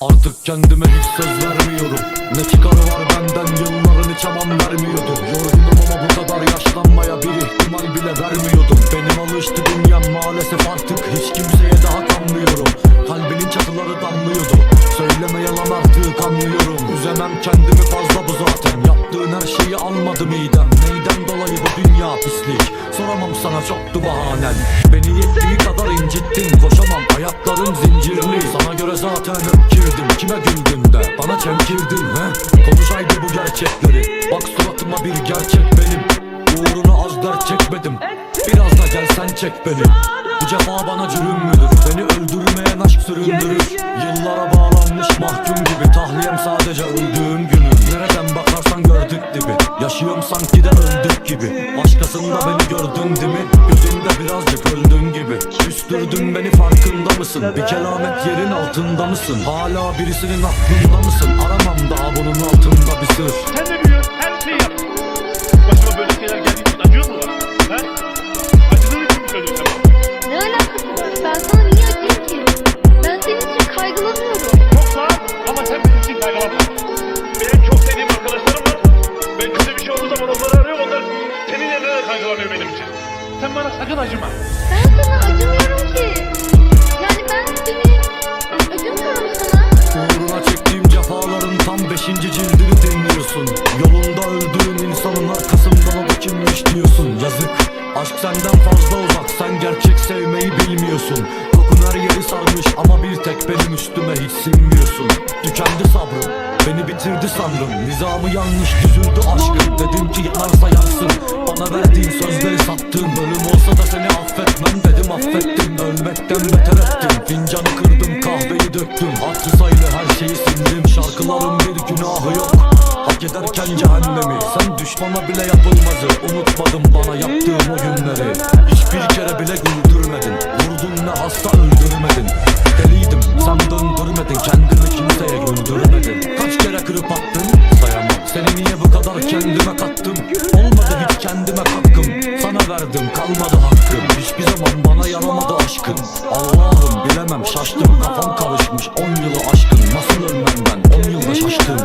Artık kendime hiç söz vermiyorum. Ne çıkarı var benden yılların hiç aman vermiyordum Yorgunum ama bu kadar yaşlanmaya bir ihtimal bile vermiyordum. Benim alıştı dünyam maalesef artık hiç kimseye daha kanmıyorum Kalbinin çatıları damlıyordu. Söyleme yalan artık anlıyorum Üzemem kendimi fazla bu zaten. Yaptığın her şeyi almadım midem. Neyden dolayı bu dünya pislik? Soramam sana çoktu bahanen. Beni yettiği kadar incittin. Koşamam ayaklarım zincirli. Sana göre zaten öpkirdim Kime güldün de bana çemkirdin he? Konuş haydi bu gerçekleri. Bak suratıma bir gerçek benim. Uğruna az dert çekmedim. Biraz da gel sen çek beni Bu cefa bana cürüm müdür Beni öldürmeyen aşk süründürür Yıllara bağlanmış mahkum gibi Tahliyem sadece öldüğüm günü Nereden bakarsan gördük dibi Yaşıyorum sanki de öldük gibi Başkasında beni gördün değil mi? Gözünde birazcık öldün gibi Küstürdün beni farkında mısın? Bir kelamet yerin altında mısın? Hala birisinin aklında mısın? Aramam daha bunun altında bir sır Sen de Sen bana sakın acıma. Ben sana acımıyorum ki. Yani ben seni acımıyorum sana. Uğruna çektiğim cefaların tam beşinci cildini dinliyorsun. Yolunda öldüğün insanın arkasından o da kimmiş diyorsun Yazık. Aşk senden fazla uzak. Sen gerçek sevmeyi bilmiyorsun. Kokun her yeri sarmış ama bir tek benim üstüme hiç sinmiyorsun. Tükendi sabrım beni bitirdi sandım. Nizamı yanlış düzüldü aşkım. Dedim ki yanarsa yansın. Bana verdiğin Ölmekten beter ettim Fincanı kırdım kahveyi döktüm. Hatırı sayılı her şeyi sildim Şarkıların bir günahı yok. Hak ederken cehennemi. Sen düşmana bile yapılmazı. Unutmadım bana yaptığım o günleri. Hiçbir kere bile güldürmedin Vurdun ne hasta öldürmedin. Deliydim sen döndürmedin. Kendini kimseye güldürmedin. Kaç kere kırıp attın? Sayamam. Seni niye bu kadar kendime kattım kendime katkım. Sana verdim kalmadı hakkım. Hiçbir zaman bana yaramadı aşkın. Allah'ım bilemem şaştım Kafam karışmış. On yılı aşkın Nasıl ölmem ben? On yılda şaştım